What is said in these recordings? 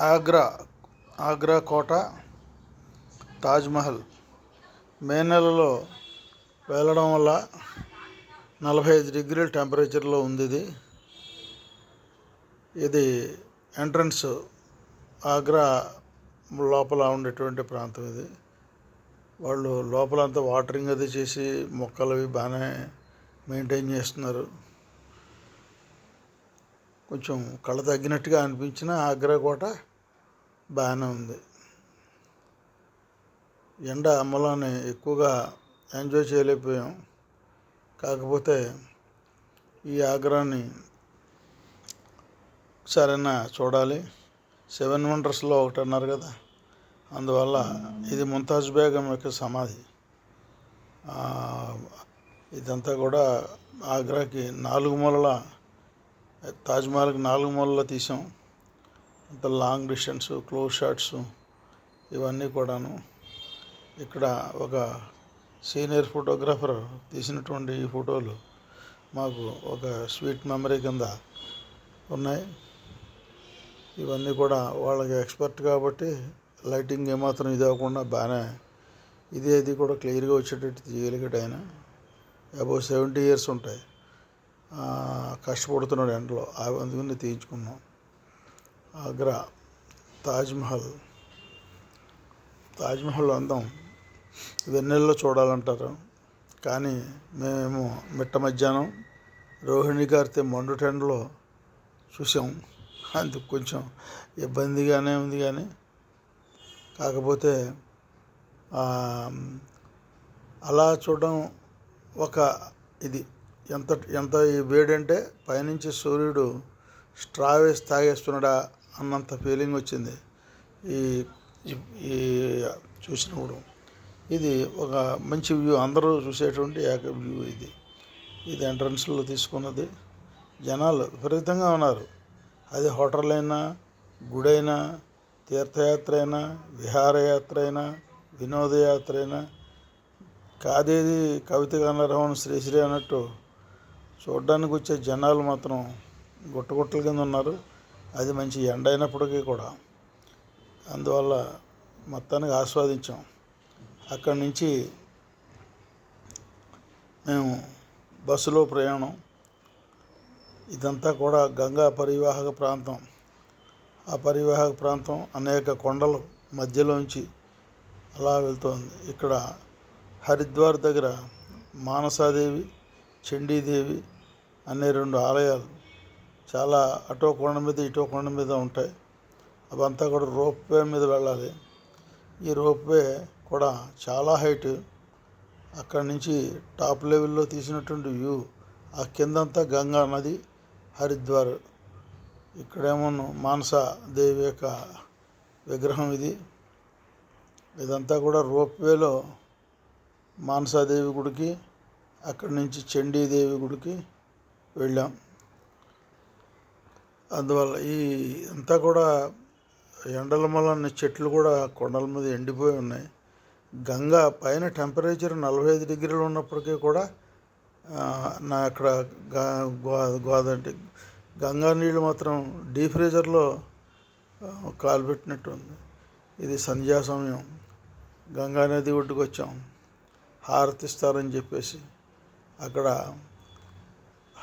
ఆగ్రా ఆగ్రా కోట తాజ్మహల్ మే నెలలో వెళ్ళడం వల్ల నలభై ఐదు డిగ్రీల టెంపరేచర్లో ఉంది ఇది. ఇది ఎంట్రన్స్ ఆగ్రా లోపల ఉండేటువంటి ప్రాంతం ఇది. వాళ్ళు లోపలంతా వాటరింగ్ అది చేసి మొక్కలు అవి బాగానే మెయింటైన్ చేస్తున్నారు. కొంచెం కళ తగ్గినట్టుగా అనిపించిన ఆగ్రా కోట బాగానే ఉంది. ఎండ అమ్మలానే ఎక్కువగా ఎంజాయ్ చేయలేకపోయాం. కాకపోతే ఈ ఆగ్రాని సరైన చూడాలి. సెవెన్ వండర్స్లో ఒకటి అన్నారు కదా అందువల్ల ఇది ముంతాజ్ బేగం యొక్క సమాధి. ఇదంతా కూడా ఆగ్రాకి నాలుగు మూలల తాజ్మహల్కి నాలుగు మూలల తీసాం. అంత లాంగ్ డిస్టెన్స్ క్లోజ్ షాట్స్ ఇవన్నీ కూడాను ఇక్కడ ఒక సీనియర్ ఫోటోగ్రాఫర్ తీసినటువంటి ఈ ఫోటోలు మాకు ఒక స్వీట్ మెమరీ కింద ఉన్నాయి. ఇవన్నీ కూడా వాళ్ళకి ఎక్స్పర్ట్ కాబట్టి లైటింగ్ ఏమాత్రం ఇది అవ్వకుండా బాగానే ఇది అది కూడా క్లియర్గా వచ్చేటట్టు తీయగలిగాడు ఆయన. అబౌవ్ సెవెంటీ ఇయర్స్ ఉంటాయి. కష్టపడుతున్నాడు ఎండలో. అందుకని తీయించుకున్నాం. ఆగ్రా తాజ్మహల్ తాజ్మహల్ అందం వెన్నెల్లో చూడాలంటారు. కానీ మేము మిట్ట మధ్యాహ్నం రోహిణి గారితో మండుటెండలో చూసాం. అందుకు కొంచెం ఇబ్బందిగానే ఉంది కానీ. కాకపోతే అలా చూడడం ఒక ఇది. ఎంత ఎంత ఈ వేడంటే పైనుంచి సూర్యుడు స్ట్రా వేసి తాగేస్తున్నాడా అన్నంత ఫీలింగ్ వచ్చింది. ఈ ఈ- చూసినప్పుడు ఇది ఒక మంచి వ్యూ అందరూ చూసేటువంటి ఏక వ్యూ ఇది. ఇది ఎంట్రన్స్లో తీసుకున్నది. జనాలు విపరీతంగా ఉన్నారు. అది హోటల్ అయినా గుడైనా తీర్థయాత్ర అయినా విహారయాత్ర అయినా వినోదయాత్ర అయినా కాదేది కవిత గంగారామన్ శ్రీశ్రీ అన్నట్టు చూడడానికి వచ్చే జనాలు మాత్రం గుట్టగుట్టల కింద ఉన్నారు. అది మంచి ఎండ అయినప్పటికీ కూడా. అందువల్ల మొత్తానికి ఆస్వాదించాం. అక్కడి నుంచి మేము బస్సులో ప్రయాణం. ఇదంతా కూడా గంగా పరివాహక ప్రాంతం. ఆ పరివాహక ప్రాంతం అనేక కొండలు మధ్యలోంచి అలా వెళ్తోంది. ఇక్కడ హరిద్వార్ దగ్గర మానసాదేవి చండీదేవి అనే రెండు ఆలయాలు చాలా అటో కొండ మీద ఇటో కొండ మీద ఉంటాయి. అవంతా కూడా రోప్వే మీద వెళ్ళాలి. ఈ రోప్వే కూడా చాలా హైట్. అక్కడి నుంచి టాప్ లెవెల్లో తీసినటువంటి వ్యూ. ఆ కిందంతా గంగా నది హరిద్వార్. ఇక్కడేమో మానసా దేవి యొక్క విగ్రహం ఇది. ఇదంతా కూడా రోప్వేలో మానసాదేవి గుడికి అక్కడి నుంచి చండీదేవి గుడికి వెళ్ళాం. అందువల్ల ఈ అంతా కూడా ఎండల వలన చెట్లు కూడా కొండల మీద ఎండిపోయి ఉన్నాయి. గంగా పైన టెంపరేచర్ నలభై ఐదు డిగ్రీలు ఉన్నప్పటికీ కూడా నా అక్కడ గా- గో- గోదంటే గంగా నీళ్ళు మాత్రం డీ ఫ్రీజర్లో కాలు పెట్టినట్టు ఉంది. ఇది సంధ్యా సమయం గంగా నది ఒడ్డుకు వచ్చాం హారతిస్తారని చెప్పేసి అక్కడ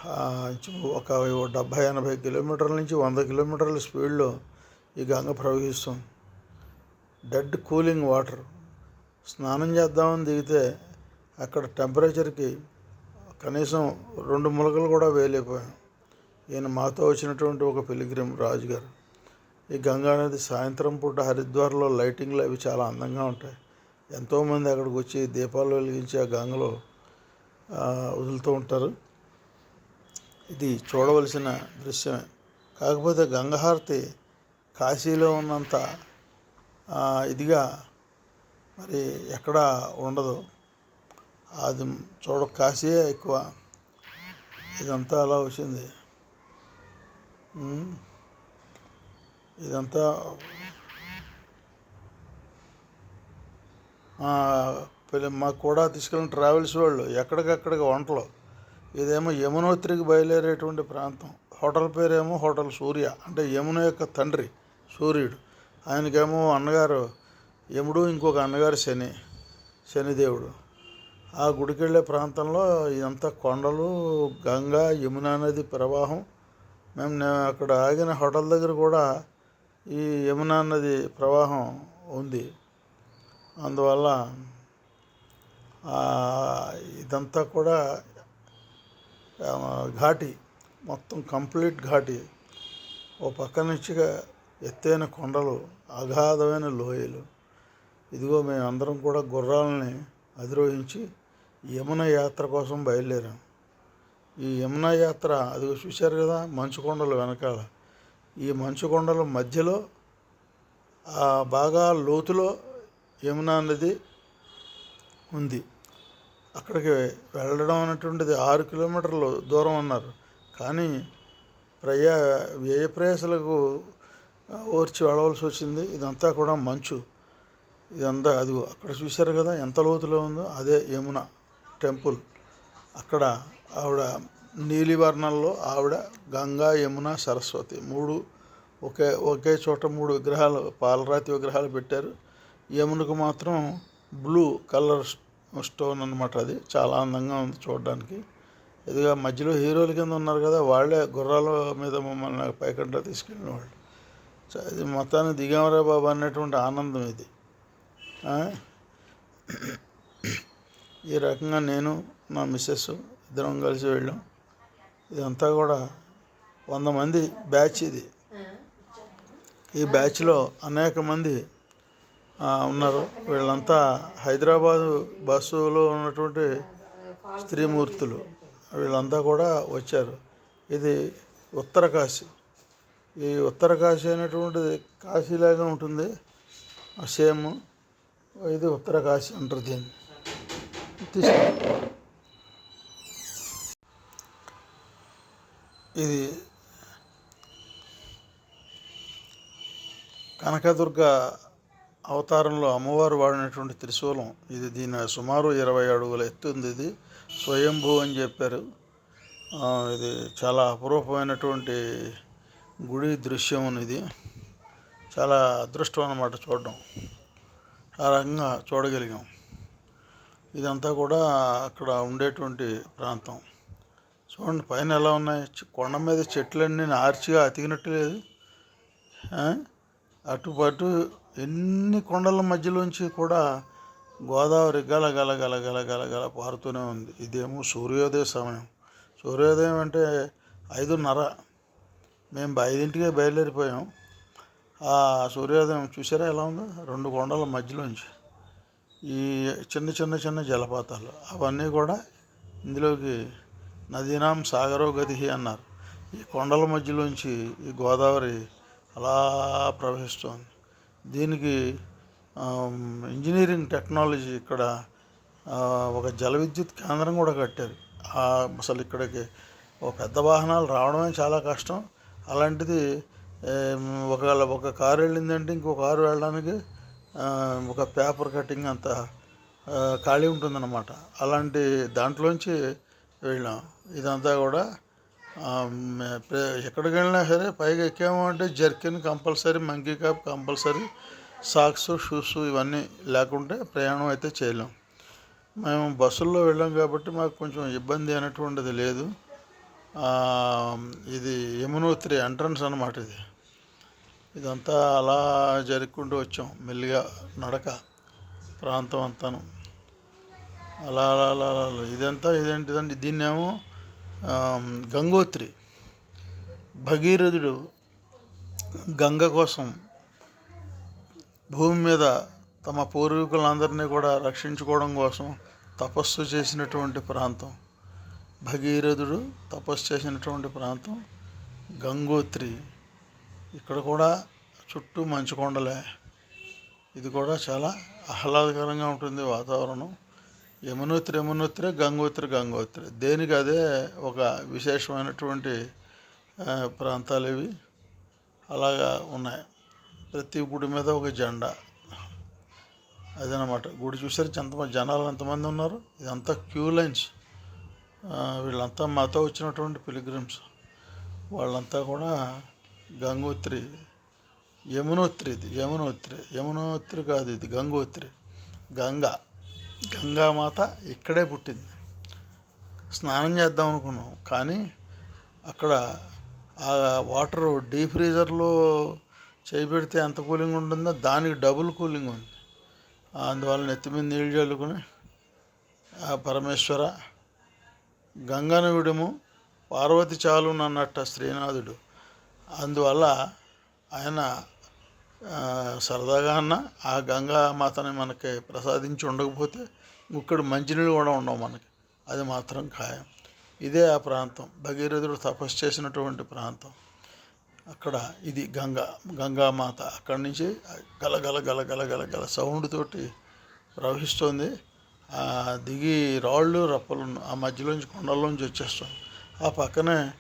ఒక డెబ్భై ఎనభై కిలోమీటర్ల నుంచి వంద కిలోమీటర్ల స్పీడ్లో ఈ గంగ ప్రవహిస్తుంది. డెడ్ కూలింగ్ వాటర్ స్నానం చేద్దామని దిగితే అక్కడ టెంపరేచర్కి కనీసం రెండు ములకలు కూడా వేయలేకపోయాం. ఈయన మాతో వచ్చినటువంటి ఒక పిలిగ్రిమ్ రాజు గారు ఈ గంగా నది సాయంత్రం పూట హరిద్వార్లో లైటింగ్లు అవి చాలా అందంగా ఉంటాయి. ఎంతోమంది అక్కడికి వచ్చి దీపాలు వెలిగించి ఆ గంగలో వదులుతూ ఉంటారు. ఇది చూడవలసిన దృశ్యమే. కాకపోతే గంగహారతి కాశీలో ఉన్నంత ఇదిగా మరి ఎక్కడ ఉండదు. అది చూడ కాశీయే ఎక్కువ. ఇదంతా అలా వచ్చింది. ఇదంతా పిల్ల- మాకు కూడా తీసుకెళ్ళిన ట్రావెల్స్ వాళ్ళు ఎక్కడికక్కడికి వంటలు. ఇదేమో యమునోత్రికి బయలుదేరేటువంటి ప్రాంతం. హోటల్ పేరేమో హోటల్ సూర్య. అంటే యమున యొక్క తండ్రి సూర్యుడు. ఆయనకేమో అన్నగారు యముడు ఇంకొక అన్నగారు శని శనిదేవుడు ఆ గుడికి వెళ్ళే ప్రాంతంలో ఇదంతా కొండలు గంగా యమునా నది ప్రవాహం. మేము అక్కడ ఆగిన హోటల్ దగ్గర కూడా ఈ యమునా నది ప్రవాహం ఉంది. అందువల్ల ఇదంతా కూడా ఘాటి మొత్తం కంప్లీట్ ఘాటి ఓ పక్క నుంచిగా ఎత్తైన కొండలు అగాధమైన లోయలు. ఇదిగో మేము అందరం కూడా గుర్రాలని అధిరోహించి యమున యాత్ర కోసం బయలుదేరాం. ఈ యమున యాత్ర అది చూశారు కదా మంచు కొండలు వెనకాల. ఈ మంచు కొండల మధ్యలో ఆ బాగా లోతులో యమునా నది ఉంది. అక్కడికి వెళ్ళడం అనేటువంటిది ఆరు కిలోమీటర్లు దూరం అన్నారు. కానీ ప్రయా వ్యయ ప్రయాసలకు ఓర్చి వెళ్ళవలసి వచ్చింది. ఇదంతా కూడా మంచు. ఇదంతా అది అక్కడ చూశారు కదా ఎంత లోతులో ఉందో? అదే యమున టెంపుల్. అక్కడ ఆవిడ నీలివర్ణంలో ఆవిడ గంగా యమున సరస్వతి మూడు ఒకే ఒకే చోట మూడు విగ్రహాలు పాలరాతి విగ్రహాలు పెట్టారు. యమునకు మాత్రం బ్లూ కలర్ స్టోన్ అనమాట అది. చాలా అందంగా ఉంది చూడడానికి. ఇదిగా మధ్యలో హీరోల కింద ఉన్నారు కదా వాళ్ళే గుర్రాల మీద మమ్మల్ని పైకంట తీసుకెళ్ళిన వాళ్ళు. ఇది మొత్తానికి దిగామరా బాబు అనేటువంటి ఆనందం ఇది. ఈ రకంగా నేను నా మిస్సెస్ ఇద్దరం కలిసి వెళ్ళాం. ఇదంతా కూడా వంద మంది బ్యాచ్ ఇది. ఈ బ్యాచ్లో అనేక మంది ఉన్నారు. వీళ్ళంతా హైదరాబాదు బస్సులో ఉన్నటువంటి స్త్రీమూర్తులు. వీళ్ళంతా కూడా వచ్చారు. ఇది ఉత్తర కాశీ. ఈ ఉత్తర కాశీ అనేటువంటిది కాశీలాగా ఉంటుంది. సేమ్ ఇది ఉత్తర కాశీ అంటారు దీన్ని. ఇది కనకదుర్గ అవతారంలో అమ్మవారు వాడినటువంటి త్రిశూలం. ఇది దీని సుమారు ఇరవై అడుగుల ఎత్తు ఉంది ఇది. స్వయంభూ అని చెప్పారు. ఇది చాలా అపురూపమైనటువంటి గుడి దృశ్యం ఇది. చాలా అదృష్టం అన్నమాట చూడడం. ఆ రకంగా చూడగలిగాం. ఇదంతా కూడా అక్కడ ఉండేటువంటి ప్రాంతం. చూడండి పైన ఎలా ఉన్నాయి. కొండ మీద చెట్లన్నీ ఆర్చిగా అతికినట్టు లేదు. అటుపటు ఎన్ని కొండల మధ్యలోంచి కూడా గోదావరి గల గల గల గల గల గల పారుతూనే ఉంది. ఇదేమో సూర్యోదయ సమయం. సూర్యోదయం అంటే ఐదున్నర. మేము ఐదింటికే బయలుదేరిపోయాం. ఆ సూర్యోదయం చూసారా ఎలా ఉందో? రెండు కొండల మధ్యలోంచి. ఈ చిన్న చిన్న చిన్న జలపాతాలు. అవన్నీ కూడా ఇందులోకి నదీనాం సాగరో గతి అన్నారు. ఈ కొండల మధ్యలోంచి ఈ గోదావరి అలా ప్రవహిస్తోంది. దీనికి ఇంజనీరింగ్ టెక్నాలజీ ఇక్కడ ఒక జల విద్యుత్ కేంద్రం కూడా కట్టారు. అసలు ఇక్కడికి ఒక పెద్ద వాహనాలు రావడమే చాలా కష్టం. అలాంటిది ఒకవేళ ఒక కారు వెళ్ళిందంటే ఇంకో కారు వెళ్ళడానికి ఒక పేపర్ కటింగ్ అంత ఖాళీ ఉంటుందన్నమాట. అలాంటి దాంట్లోంచి వెళ్ళాం. ఇదంతా కూడా ఎక్కడికి వెళ్ళినా సరే పైగా ఎక్కాము అంటే jerkin compulsory monkey cap compulsory socks shoes ఇవన్నీ లేకుంటే ప్రయాణం అయితే చేయలేం. మేము బస్సుల్లో వెళ్ళాం కాబట్టి మాకు కొంచెం ఇబ్బంది అనేటువంటిది లేదు. ఇది యమునోత్రి ఎంట్రన్స్ అనమాట ఇది. ఇదంతా అలా జరుపుకుంటూ వచ్చాం మెల్లిగా నడక ప్రాంతం అంతాను. అలా అలా అలా అలా అలా. ఇదంతా ఇదేంటిదండి? దీన్నేమో గంగోత్రి. భగీరథుడు గంగ కోసం భూమి మీద తమ పూర్వీకులందరినీ కూడా రక్షించుకోవడం కోసం తపస్సు చేసినటువంటి ప్రాంతం. భగీరథుడు తపస్సు చేసినటువంటి ప్రాంతం గంగోత్రి. ఇక్కడ కూడా చుట్టూ మంచు కొండలే ఇది కూడా చాలా ఆహ్లాదకరంగా ఉంటుంది వాతావరణం. యమునోత్రి యమునోత్రి గంగోత్రి గంగోత్రి. దేనికి అదే ఒక విశేషమైనటువంటి ప్రాంతాలు ఇవి? అలాగా ఉన్నాయి. ప్రతి గుడి మీద ఒక జెండా. అదనమాట. గుడి చూసారు ఎంతమంది జనాలు ఎంతమంది ఉన్నారు? ఇదంతా క్యూ లైన్స్. వీళ్ళంతా మాతో వచ్చినటువంటి పిలిగ్రిమ్స్. వాళ్ళంతా కూడా గంగోత్రి. యమునోత్రి ఇది. యమునోత్రి. యమునోత్రి కాదు ఇది. గంగోత్రి. గంగా. గంగామాత ఇక్కడే పుట్టింది. స్నానం చేద్దాం అనుకున్నాం. కానీ అక్కడ ఆ వాటర్ డీ ఫ్రీజర్లో చేపెడితే ఎంత కూలింగ్ ఉంటుందో దానికి డబుల్ కూలింగ్ ఉంది. అందువల్ల నెత్తి మీద నీళ్ళు చల్లుకుని ఆ పరమేశ్వర గంగను విడుము పార్వతి చాలు అన్నట్ట శ్రీనాథుడు. అందువల్ల ఆయన సరదాగా అన్న ఆ గంగా మాతని మనకి ప్రసాదించి ఉండకపోతే ఇక్కడ మంచినీళ్ళు కూడా ఉండవు మనకి. అది మాత్రం ఖాయం. ఇదే ఆ ప్రాంతం. భగీరథుడు తపస్సు చేసినటువంటి ప్రాంతం. అక్కడ ఇది గంగా గంగామాత. అక్కడి నుంచి గల గల గల గల గల గల సౌండ్ తోటి ప్రవహిస్తుంది. ఆ దిగి రాళ్ళు రప్పలు ఆ మధ్యలోంచి కొండల్లోంచి వచ్చేస్తుంది. ఆ పక్కనే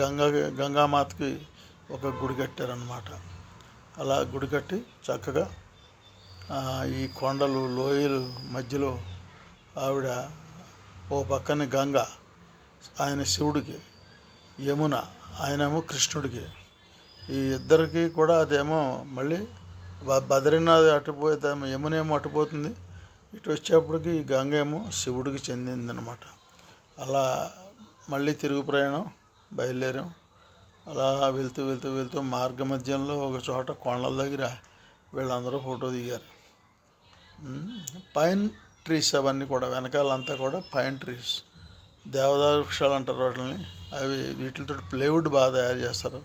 గంగా గంగామాతకి ఒక గుడి కట్టారనమాట అలా గుడి కట్టి చక్కగా ఈ కొండలు లోయలు మధ్యలో ఆవిడ ఓ పక్కన గంగ ఆయన శివుడికి యమున ఆయనేమో కృష్ణుడికి. ఈ ఇద్దరికి కూడా అదేమో మళ్ళీ బద్రీనాథ్ అటుపోతే యమునేమో అటుపోతుంది ఇటు వచ్చేప్పటికి ఈ గంగ ఏమో శివుడికి చెందిందనమాట. అలా మళ్ళీ తిరుగు ప్రయాణం బయలుదేరాం. అలా వెళ్తూ వెళ్తూ వెళ్తూ మార్గ మధ్యంలో ఒక చోట కొండల దగ్గర వీళ్ళందరూ ఫోటో దిగారు. పైన్ ట్రీస్ అవన్నీ కూడా వెనకాలంతా కూడా పైన్ ట్రీస్. దేవదారు వృక్షాలు అంటారు వాటిని. అవి వీటితో ప్లేవుడ్ బాగా తయారు చేస్తారు.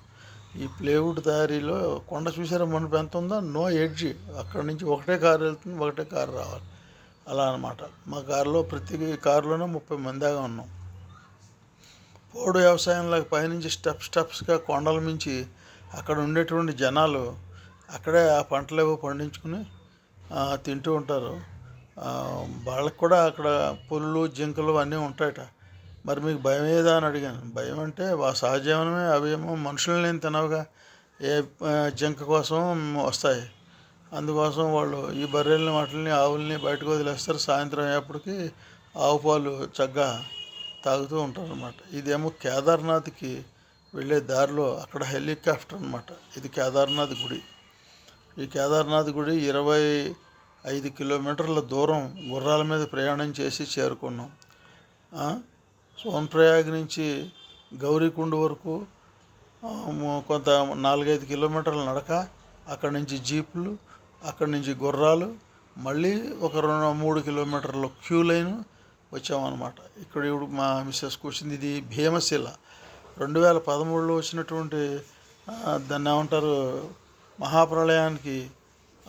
ఈ ప్లేవుడ్ తయారీలో కొండ చూసారా మనకు ఎంత ఉందో? No edge. అక్కడి నుంచి ఒకటే కారు వెళ్తుంది ఒకటే కారు రావాలి. అలా అనమాట మా కారులో ప్రతి కారులోనే ముప్పై మంది దాకా ఉన్నాం. పోడు వ్యవసాయంలో పైనుంచి స్టెప్ స్టెప్స్గా కొండల మించి అక్కడ ఉండేటువంటి జనాలు అక్కడే ఆ పంటలు ఏవో పండించుకుని తింటూ ఉంటారు. వాళ్ళకి కూడా అక్కడ పుల్లు జింకలు అన్నీ ఉంటాయట. మరి మీకు భయం ఏదా అని అడిగాను. భయం అంటే వా సహజీవనమే అవేమో మనుషుల్ని నేను తినవుగా. ఏ జింక కోసం వస్తాయి. అందుకోసం వాళ్ళు ఈ బర్రెల్ని వాటిని ఆవుల్ని బయటకు వదిలేస్తారు. సాయంత్రం అయ్యేప్పటికి ఆవు పాలు చక్కగా తాగుతూ ఉంటారు అనమాట ఇదేమో కేదార్నాథ్కి వెళ్ళే దారిలో అక్కడ హెలికాప్టర్ అనమాట ఇది కేదార్నాథ్ గుడి. ఈ కేదార్నాథ్ గుడి ఇరవై ఐదు కిలోమీటర్ల దూరం గుర్రాల మీద ప్రయాణం చేసి చేరుకున్నాం. సోన్ప్రయాగ్ నుంచి గౌరీకుండ వరకు కొంత నాలుగైదు కిలోమీటర్ల నడక అక్కడి నుంచి జీపులు అక్కడి నుంచి గుర్రాలు మళ్ళీ ఒక రెండు మూడు కిలోమీటర్ల క్యూ లైను వచ్చామన్నమాట. ఇక్కడ ఇప్పుడు మా మిస్సెస్ కూర్చుంది. ఇది భీమశిల. రెండు వేల పదమూడులో వచ్చినటువంటి దాన్ని ఏమంటారు మహాప్రళయానికి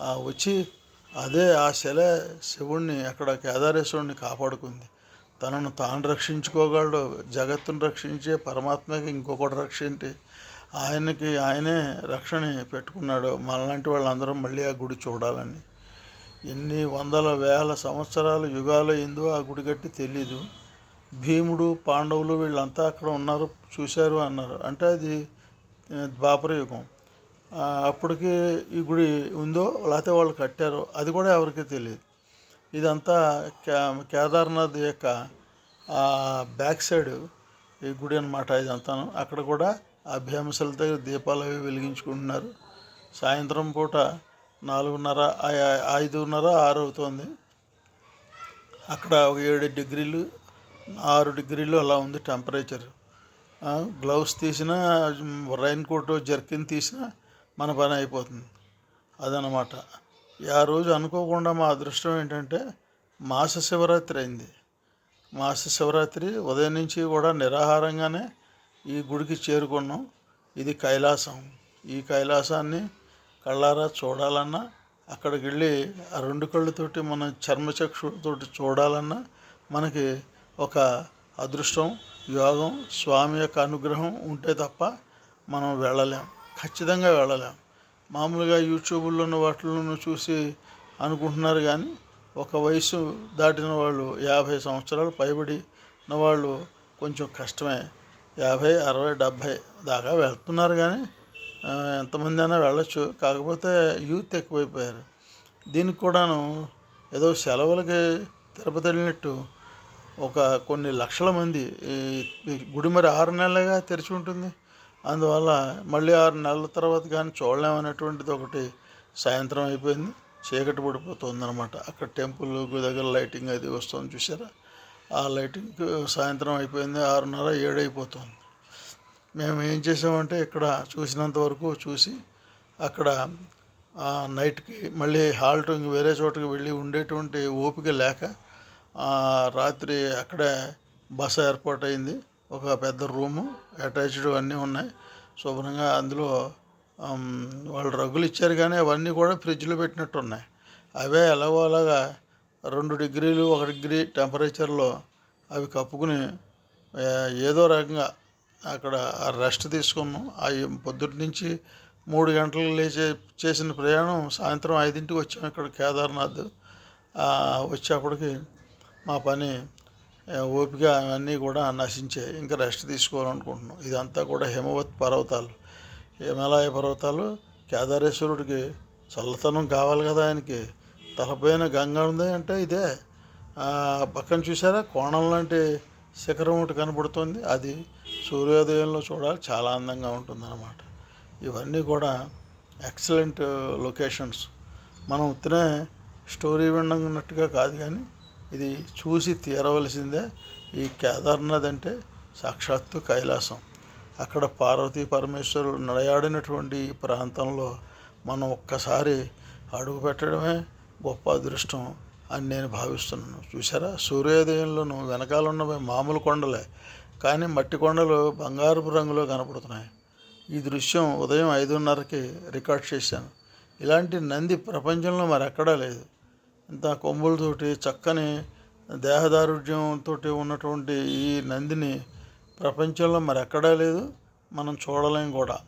వచ్చి అదే ఆ శిల శివుణ్ణి అక్కడ కేదారేశ్వరుణ్ణి కాపాడుకుంది. తనను తాను రక్షించుకోగలడు జగత్తును రక్షించే పరమాత్మకి ఇంకొకటి రక్షించి ఆయనకి ఆయనే రక్షణ పెట్టుకున్నాడు. మనలాంటి వాళ్ళందరం మళ్ళీ ఆ గుడి చూడాలని. ఎన్ని వందల వేల సంవత్సరాలు యుగాలు అయిందో ఆ గుడి గట్టి తెలీదు. భీముడు పాండవులు వీళ్ళంతా అక్కడ ఉన్నారు చూశారు అన్నారు. అంటే అది ద్వాపర యుగం అప్పటికి ఈ గుడి ఉందో లేకపోతే వాళ్ళు కట్టారో అది కూడా ఎవరికీ తెలియదు ఇదంతా కేదార్నాథ్ యొక్క బ్యాక్ సైడ్ ఈ గుడి అనమాట ఇదంతాను. అక్కడ కూడా ఆ భీమశల దగ్గర దీపాలు అవి వెలిగించుకుంటున్నారు. సాయంత్రం పూట నాలుగున్నర ఐదున్నర ఆరు అవుతుంది అక్కడ ఒక ఏడు డిగ్రీలు ఆరు డిగ్రీలు అలా ఉంది టెంపరేచర్. గ్లౌస్ తీసినా రైన్ కోట్ జర్కిన్ తీసినా మన పని అయిపోతుంది. అదనమాట ఆ రోజు అనుకోకుండా మా అదృష్టం ఏంటంటే మాస శివరాత్రి అయింది. మాస శివరాత్రి ఉదయం నుంచి కూడా నిరాహారంగానే ఈ గుడికి చేరుకున్నాం. ఇది కైలాసం. ఈ కైలాసాన్ని కళ్ళారా చూడాలన్నా అక్కడికి వెళ్ళి ఆ రెండు కళ్ళతోటి మన చర్మచక్షుతోటి చూడాలన్నా మనకి ఒక అదృష్టం యోగం స్వామి యొక్క అనుగ్రహం ఉంటే తప్ప మనం వెళ్ళలేం. ఖచ్చితంగా వెళ్ళలేం. మామూలుగా యూట్యూబ్లో ఉన్న వాటిల్లోనూ చూసి అనుకుంటున్నారు కానీ ఒక వయసు దాటిన వాళ్ళు యాభై సంవత్సరాలు పైబడి ఉన్న వాళ్ళు కొంచెం కష్టమే. యాభై అరవై డెబ్భై దాకా వెళ్తున్నారు కానీ ఎంతమంది అయినా వెళ్ళొచ్చు. కాకపోతే యూత్ ఎక్కువైపోయారు. దీనికి కూడాను ఏదో సెలవులకి తిరుపతి వెళ్ళినట్టు ఒక కొన్ని లక్షల మంది ఈ గుడి మరి ఆరు నెలలుగా తెరిచి ఉంటుంది. అందువల్ల మళ్ళీ ఆరు నెలల తర్వాత కానీ చూడలేమనేటువంటిది ఒకటి సాయంత్రం అయిపోయింది. చీకటి పడిపోతుంది అనమాట అక్కడ టెంపుల్ దగ్గర లైటింగ్ అది వస్తుంది చూసారా? ఆ లైటింగ్ సాయంత్రం అయిపోయింది. ఆరున్నర ఏడు అయిపోతుంది మేము ఏం చేసామంటే ఇక్కడ చూసినంత వరకు చూసి అక్కడ నైట్కి మళ్ళీ హాల్ట్ వేరే చోటకి వెళ్ళి ఉండేటువంటి ఓపిక లేక రాత్రి అక్కడే బస ఏర్పాటు అయింది ఒక పెద్ద రూము అటాచ్డ్ అన్నీ ఉన్నాయి. శుభ్రంగా అందులో వాళ్ళు రగ్గులు ఇచ్చారు కానీ అవన్నీ కూడా ఫ్రిడ్జ్లో పెట్టినట్టు ఉన్నాయి అవే ఎలాగో అలాగా రెండు డిగ్రీలు ఒక డిగ్రీ టెంపరేచర్లో అవి కప్పుకుని ఏదో రకంగా అక్కడ రెస్ట్ తీసుకున్నాం. అవి పొద్దుటి నుంచి మూడు గంటలు లేచే చేసిన ప్రయాణం సాయంత్రం ఐదింటికి వచ్చాం ఇక్కడ కేదార్నాథ్. వచ్చేప్పటికి మా పని ఓపిక అవన్నీ కూడా నశించాయి. ఇంకా రెస్ట్ తీసుకోవాలనుకుంటున్నాం. ఇదంతా కూడా హిమవత్ పర్వతాలు. హిమాలయ పర్వతాలు. కేదారేశ్వరుడికి చల్లతనం కావాలి కదా ఆయనకి. తలపైన గంగ ఉంది అంటే ఇదే. పక్కన చూసారా? కోణం లాంటి శిఖరం ఒకటి కనబడుతుంది. అది సూర్యోదయంలో చూడాలి చాలా అందంగా ఉంటుందన్నమాట. ఇవన్నీ కూడా ఎక్సలెంట్ లొకేషన్స్. మనం ఉత్తనే స్టోరీ విన్నట్టుగా కాదు కానీ ఇది చూసి తీరవలసిందే ఈ కేదార్నాథ్ అంటే సాక్షాత్తు కైలాసం. అక్కడ పార్వతీ పరమేశ్వరుడు నడయాడినటువంటి ఈ ప్రాంతంలో మనం ఒక్కసారి అడుగు పెట్టడమే గొప్ప అదృష్టం అని నేను భావిస్తున్నాను. చూసారా సూర్యోదయంలోనూ వెనకాల ఉన్నవి మామూలు కొండలే. కానీ మట్టి కొండలు బంగారపు రంగులో కనపడుతున్నాయి. ఈ దృశ్యం ఉదయం ఐదున్నరకి రికార్డ్ చేశాను. ఇలాంటి నంది ప్రపంచంలో మరెక్కడా లేదు. ఇంత కొమ్ములతోటి చక్కని దేహదారుఢ్యంతో ఉన్నటువంటి ఈ నందిని ప్రపంచంలో మరెక్కడా లేదు మనం చూడలేం కూడా.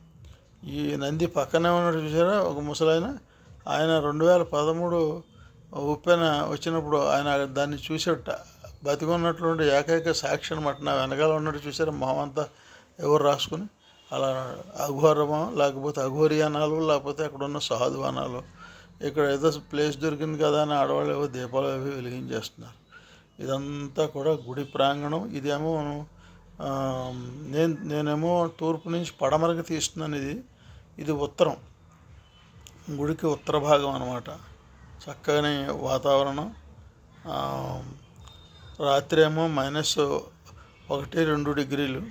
ఈ నంది పక్కనే ఉన్నట్టు చూసారా? ఒక ముసలాయన ఆయన రెండు వేల పదమూడు ఉప్పెన వచ్చినప్పుడు ఆయన దాన్ని చూసేట బతికున్నటువంటి ఏకైక సాక్షి అనమాట నా వెనకాల ఉన్నట్టు చూసారు మొహం అంతా ఎవరు రాసుకుని? అలా అఘోరమో లేకపోతే అఘోరియానాలు లేకపోతే అక్కడ ఉన్న సాధువానాలు ఇక్కడ ఏదో ప్లేస్ దొరికింది కదా అని ఆడవాళ్ళు ఏవో దీపాలు అవి వెలిగించేస్తున్నారు. ఇదంతా కూడా గుడి ప్రాంగణం. ఇదేమో నేను నేనేమో తూర్పు నుంచి పడమరకి తీస్తున్నాను ఇది. ఇది ఉత్తరం. గుడికి ఉత్తర భాగం అనమాట చక్కని వాతావరణం. రాత్రి ఏమో మైనస్ ఒకటి రెండు డిగ్రీలు.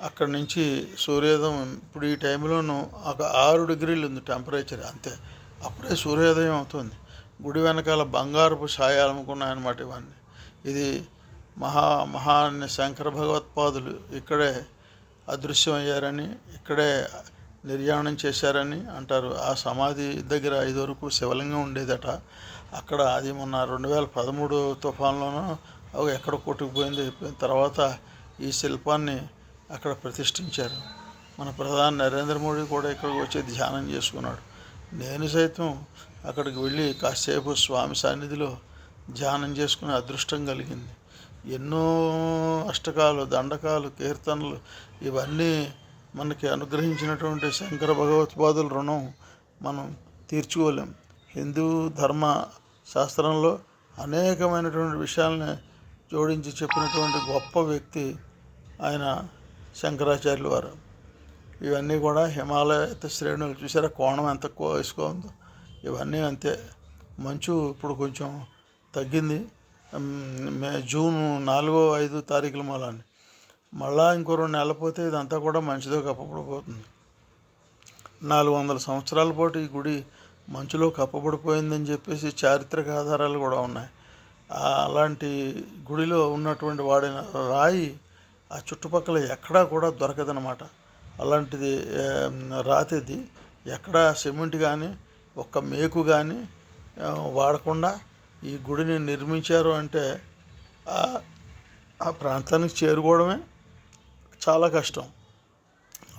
అక్కడి నుంచి సూర్యోదయం ఇప్పుడు ఈ టైంలోనూ ఒక ఆరు డిగ్రీలు ఉంది టెంపరేచర్ అంతే. అప్పుడే సూర్యోదయం అవుతుంది. గుడి వెనకాల బంగారపు ఛాయాలు అమ్ముకున్నాయన్నమాట ఇవన్నీ. ఇది మహా మహా శంకర భగవత్పాదులు ఇక్కడే అదృశ్యమయ్యారని ఇక్కడే నిర్యాణం చేశారని అంటారు. ఆ సమాధి దగ్గర ఐదు వరకు శివలింగం ఉండేదట. అక్కడ అది మొన్న రెండు వేల పదమూడు తుఫాన్లోనూ అవి ఎక్కడ కొట్టుకుపోయింది చెప్పిన తర్వాత ఈ శిల్పాన్ని అక్కడ ప్రతిష్ఠించారు. మన ప్రధాని నరేంద్ర మోడీ కూడా ఇక్కడికి వచ్చి ధ్యానం చేసుకున్నాడు. నేను సైతం అక్కడికి వెళ్ళి కాసేపు స్వామి సన్నిధిలో ధ్యానం చేసుకునే అదృష్టం కలిగింది. ఎన్నో అష్టకాలు దండకాలు కీర్తనలు ఇవన్నీ మనకి అనుగ్రహించినటువంటి శంకర భగవత్పాదుల రుణం మనం తీర్చుకోలేం. హిందూ ధర్మ శాస్త్రంలో అనేకమైనటువంటి విషయాలని జోడించి చెప్పినటువంటి గొప్ప వ్యక్తి ఆయన శంకరాచార్యుల వారు. ఇవన్నీ కూడా హిమాలయ శ్రేణులు చూసారా? కోణం ఎంత ఎక్కువ వేసుకో ఇవన్నీ అంతే. మంచు ఇప్పుడు కొంచెం తగ్గింది. మే జూన్ నాలుగో ఐదు తారీఖుల మూలాన్ని. మళ్ళా ఇంకో రెండు నెలలు పోతే ఇదంతా కూడా మంచిదో కప్పబడిపోతుంది. నాలుగు వందల సంవత్సరాల పాటు ఈ గుడి మంచులో కప్పబడిపోయిందని చెప్పేసి చారిత్రక ఆధారాలు కూడా ఉన్నాయి. అలాంటి గుడిలో ఉన్నటువంటి వాడిన రాయి ఆ చుట్టుపక్కల ఎక్కడా కూడా దొరకదనమాట అలాంటిది రాతిది ఎక్కడా సిమెంట్ కానీ ఒక్క మేకు కానీ వాడకుండా ఈ గుడిని నిర్మించారు అంటే ఆ- ఆ ప్రాంతానికి చేరుకోవడమే చాలా కష్టం.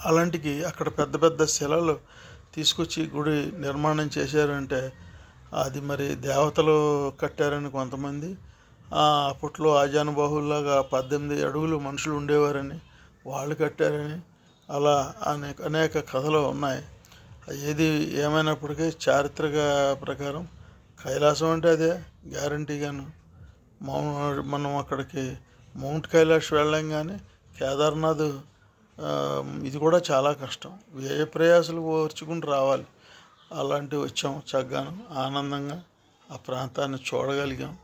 అలాంటికి అక్కడ పెద్ద పెద్ద శిలలు తీసుకొచ్చి గుడి నిర్మాణం చేశారంటే అది మరి దేవతలు కట్టారని కొంతమంది. అప్పట్లో ఆజానుబాహుల్లాగా పద్దెనిమిది అడుగులు మనుషులు ఉండేవారని వాళ్ళు కట్టారని అలా అనేక అనేక కథలు ఉన్నాయి. ఏది ఏమైనప్పటికీ చారిత్రక ప్రకారం కైలాసం అంటే అదే గ్యారంటీగాను. మౌ మనం అక్కడికి మౌంట్ కైలాష్ వెళ్ళాం కానీ కేదార్నాథ్ ఇది కూడా చాలా కష్టం. వ్యయ ప్రయాసాలు ఓర్చుకుని రావాలి. అలాంటివి వచ్చాం చక్కగాను ఆనందంగా ఆ ప్రాంతాన్ని చూడగలిగాం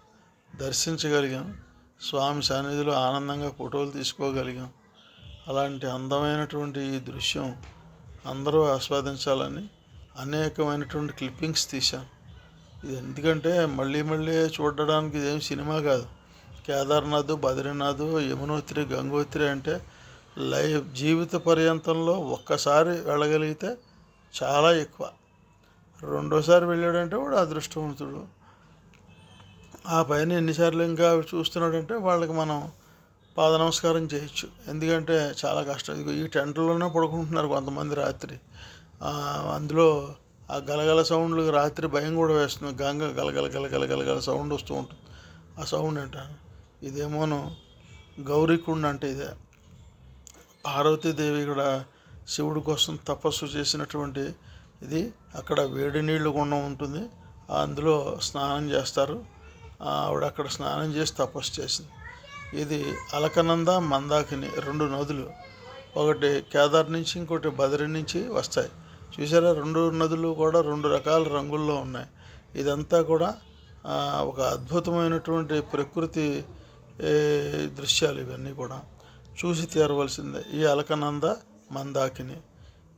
దర్శించగలిగాం స్వామి సన్నిధిలో ఆనందంగా ఫోటోలు తీసుకోగలిగాం. అలాంటి అందమైనటువంటి ఈ దృశ్యం అందరూ ఆస్వాదించాలని అనేకమైనటువంటి క్లిప్పింగ్స్ తీశాను. ఇది ఎందుకంటే మళ్ళీ మళ్ళీ చూడడానికి ఇదేం సినిమా కాదు. కేదార్నాథ్ బద్రీనాథ్ యమునోత్రి గంగోత్రి అంటే లైఫ్ జీవిత పర్యంతంలో ఒక్కసారి వెళ్ళగలిగితే చాలా ఎక్కువ. రెండోసారి వెళ్ళాడంటే వాడు అదృష్టవంతుడు. ఆ పైన ఎన్నిసార్లు ఇంకా చూస్తున్నాడంటే వాళ్ళకి మనం పాద నమస్కారం చేయొచ్చు. ఎందుకంటే చాలా కష్టం. ఇదిగో ఈ టెంట్లోనే పడుకుంటున్నారు కొంతమంది రాత్రి. అందులో ఆ గలగల సౌండ్లు రాత్రి భయం కూడా వేస్తుంది. గంగ గలగల గలగల గలగల సౌండ్ వస్తూ ఉంటుంది. ఆ సౌండ్ అంటాను. ఇదేమోను గౌరీకుండ అంటే ఇదే. పార్వతీదేవి కూడా శివుడి కోసం తపస్సు చేసినటువంటి ఇది అక్కడ వేడి నీళ్ళు గుండం ఉంటుంది. అందులో స్నానం చేస్తారు. ఆవిడ అక్కడ స్నానం చేసి తపస్సు చేసింది. ఇది అలకనంద మందాకిని రెండు నదులు. ఒకటి కేదార్ నుంచి ఇంకోటి బదరి నుంచి వస్తాయి. చూసారా? రెండు నదులు కూడా రెండు రకాల రంగుల్లో ఉన్నాయి. ఇదంతా కూడా ఒక అద్భుతమైనటువంటి ప్రకృతి దృశ్యాలు ఇవన్నీ కూడా. చూసి తీరవలసిందే. ఈ అలకనంద మందాకిని.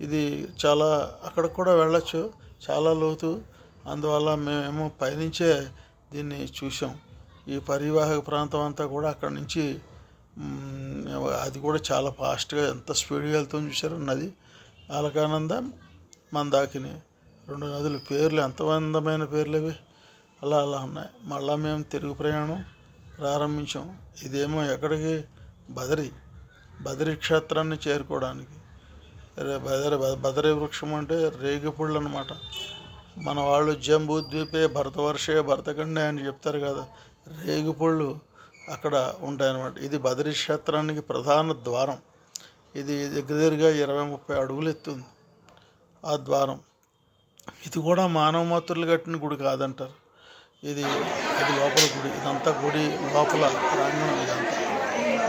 ఇది చాలా అక్కడ కూడా వెళ్ళచ్చు. చాలా లోతు. అందువల్ల మేమేమో పైనుంచే దీన్ని చూసాం ఈ పరివాహక ప్రాంతం అంతా కూడా అక్కడ నుంచి అది కూడా చాలా ఫాస్ట్గా ఎంత స్పీడ్గా వెళ్తుంది చూసారు నది అలకానంద మందాకిని. రెండు నదులు పేర్లు ఎంత అందమైన పేర్లు అవి అలా అలా ఉన్నాయి. మళ్ళా మేము తిరుగు ప్రయాణం ప్రారంభించాం. ఇదేమో ఎక్కడికి? బదరి. బదరి క్షేత్రాన్ని చేరుకోవడానికి. రే- బదరి వృక్షం అంటే రేగిపుళ్ళు అనమాట మన వాళ్ళు జంబూ ద్వీపే భరతవర్షే భరతఖండే అని చెప్తారు కదా. రేగిపళ్ళు అక్కడ ఉంటాయన్నమాట. ఇది బదరి క్షేత్రానికి ప్రధాన ద్వారం. ఇది దగ్గర దగ్గరగా ఇరవై ముప్పై అడుగులు ఎత్తుంది ఆ ద్వారం. ఇది కూడా మానవ మాతృలు కట్టిన గుడి కాదంటారు. ఇది అది లోపల గుడి. ఇదంతా గుడి లోపల ప్రాంగణం ఇదంతా.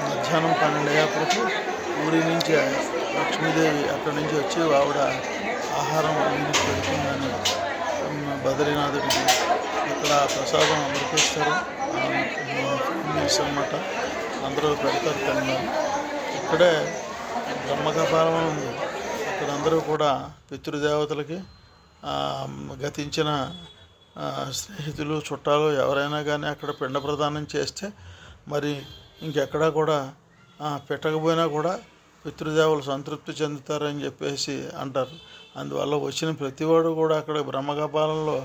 మధ్యాహ్నం పన్నెండు అయ్యేపటికి ఊరి నుంచి లక్ష్మీదేవి అక్కడి నుంచి వచ్చి ఆవిడ ఆహారం అందించి పెడుతుందని బద్రీనాథుడికి ఇక్కడ ప్రసాదం అందరికీ ఇస్తారు అన్నమాట. అందరూ పెడతారు తిన్నారు ఇక్కడే బ్రహ్మకపాలం ఉంది. ఇక్కడ అందరూ కూడా పితృదేవతలకి గతించిన స్నేహితులు చుట్టాలు ఎవరైనా కానీ అక్కడ పిండ ప్రదానం చేస్తే మరి ఇంకెక్కడా కూడా పెట్టకపోయినా కూడా పితృదేవులు సంతృప్తి చెందుతారని చెప్పేసి అంటారు. అందువల్ల వచ్చిన ప్రతివాడు కూడా అక్కడ బ్రహ్మగపాలంలో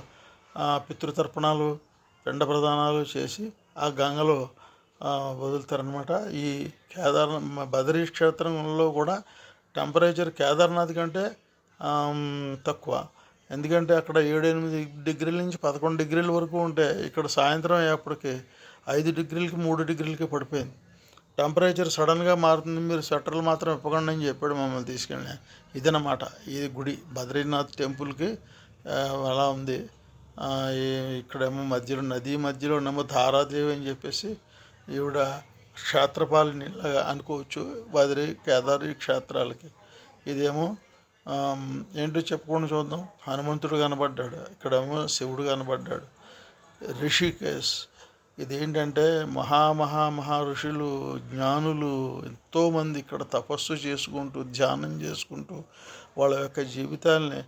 పితృతర్పణాలు పిండ ప్రదానాలు చేసి ఆ గంగలో వదులుతారనమాట ఈ కేదార్ బదరీ క్షేత్రంలో కూడా టెంపరేచర్ కేదార్నాథ్ కంటే తక్కువ. ఎందుకంటే అక్కడ ఏడు ఎనిమిది డిగ్రీల నుంచి పదకొండు డిగ్రీల వరకు ఉంటే ఇక్కడ సాయంత్రం అయ్యేప్పటికి ఐదు డిగ్రీలకి మూడు డిగ్రీలకి పడిపోయింది. టెంపరేచర్ సడన్గా మారుతుంది. మీరు స్వెటర్లు మాత్రం ఇప్పకండి అని చెప్పాడు మమ్మల్ని తీసుకెళ్ళి ఇదనమాట ఇది గుడి. బద్రీనాథ్ టెంపుల్కి అలా ఉంది. ఇక్కడేమో మధ్యలో ఇక్కడేమో మధ్యలో నది ధారాదేవి అని చెప్పేసి ఈవిడ క్షేత్రపాలని లాగా అనుకోవచ్చు. బద్రి కేదారి క్షేత్రాలకి. ఇదేమో ఏంటో చెప్పుకొని చూద్దాం. హనుమంతుడు కనబడ్డాడు. ఇక్కడేమో శివుడు కనబడ్డాడు. రిషికేశ్. ఇదేంటంటే మహా మహా మహా ఋషులు జ్ఞానులు ఎంతోమంది ఇక్కడ తపస్సు చేసుకుంటూ ధ్యానం చేసుకుంటూ వాళ్ళ యొక్క జీవితాల్ని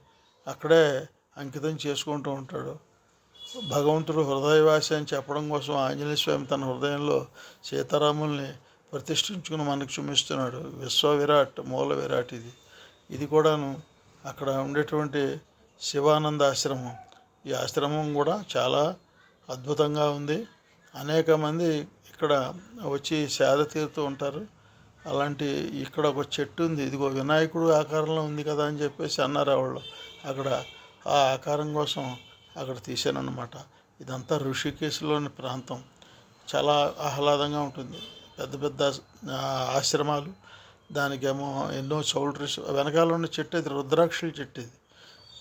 అక్కడే అంకితం చేసుకుంటూ ఉంటాడు. భగవంతుడు హృదయవాసి అని చెప్పడం కోసం ఆంజనేయ స్వామి తన హృదయంలో సీతారాముల్ని ప్రతిష్ఠించుకుని మనకు చూపిస్తున్నాడు. విశ్వ విరాట్ మూల విరాట్ ఇది. ఇది కూడాను అక్కడ ఉండేటువంటి శివానంద ఆశ్రమం. ఈ ఆశ్రమం కూడా చాలా అద్భుతంగా ఉంది. అనేక మంది ఇక్కడ వచ్చి సేద తీరుతూ ఉంటారు. అలాంటి ఇక్కడ ఒక చెట్టు ఉంది. ఇదిగో వినాయకుడు ఆకారంలో ఉంది కదా అని చెప్పేసి అన్నారు వాళ్ళు అక్కడ ఆ ఆకారం కోసం అక్కడ తీశానమాట ఇదంతా ఋషికేశ్లోని ప్రాంతం. చాలా ఆహ్లాదంగా ఉంటుంది. పెద్ద పెద్ద ఆశ్రమాలు. దానికేమో ఎన్నో చౌల్ట్రీస్ వెనకాల ఉన్న చెట్టు ఇది రుద్రాక్షల చెట్టు ఇది.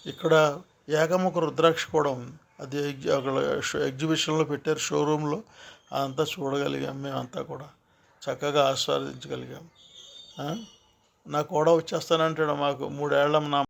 ఇక్కడ ఏకముఖ రుద్రాక్ష కూడా ఉంది. అది ఎగ్జి- అక్కడ షో- ఎగ్జిబిషన్లో పెట్టారు షోరూంలో. అదంతా చూడగలిగాం మేమంతా కూడా. చక్కగా ఆస్వాదించగలిగాం. నా కూడా వచ్చేస్తానంటాడు మాకు. మూడేళ్ళం నా